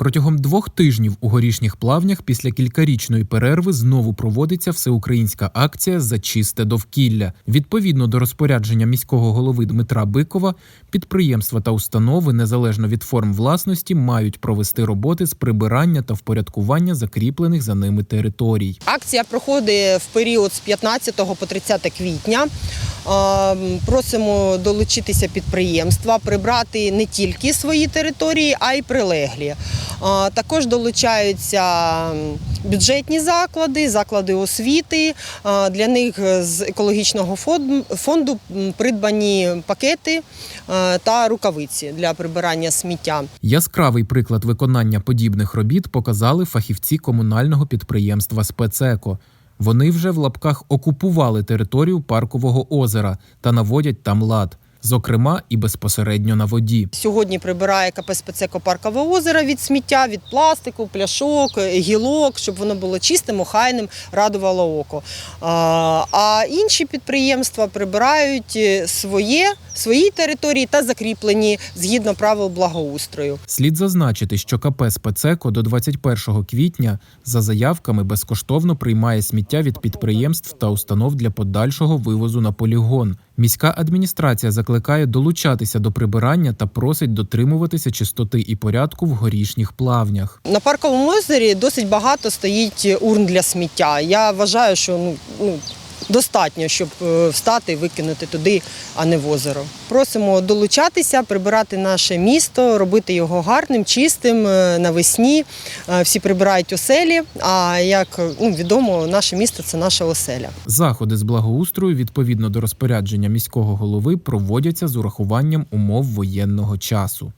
Протягом двох тижнів у горішніх плавнях після кількарічної перерви знову проводиться всеукраїнська акція за чисте довкілля. Відповідно до розпорядження міського голови Дмитра Бикова, підприємства та установи, незалежно від форм власності, мають провести роботи з прибирання та впорядкування закріплених за ними територій. Акція проходить в період з 15 по 30 квітня. Просимо долучитися підприємства, прибрати не тільки свої території, а й прилеглі. Е, Також долучаються бюджетні заклади, заклади освіти. Е, Для них з екологічного фон- фонду придбані пакети е, та рукавиці для прибирання сміття. Яскравий приклад виконання подібних робіт показали фахівці комунального підприємства Спецеко. Вони вже в лапках окупували територію паркового озера та наводять там лад, зокрема і безпосередньо на воді. Сьогодні прибирає КПСПЦ Копаркове озеро від сміття, від пластику, пляшок, гілок, щоб воно було чистим, охайним, радувало око. А, інші підприємства прибирають е, своє, свої території та закріплені згідно правил благоустрою. Слід зазначити, що КП «Спецеко» до 21 квітня за заявками безкоштовно приймає сміття від підприємств та установ для подальшого вивозу на полігон. Міська адміністрація закликає долучатися до прибирання та просить дотримуватися чистоти і порядку в горішніх плавнях. На парковому озері досить багато стоїть урн для сміття. Я вважаю, що ну, ну, достатньо, щоб е, встати і викинути туди, а не в озеро. Просимо долучатися, прибирати наше місто, робити його гарним, чистим е, навесні. Е, Всі прибирають оселі. А як ну, відомо, наше місто це наша оселя. Заходи з благоустрою відповідно до розпорядження міського голови проводяться з урахуванням умов воєнного часу.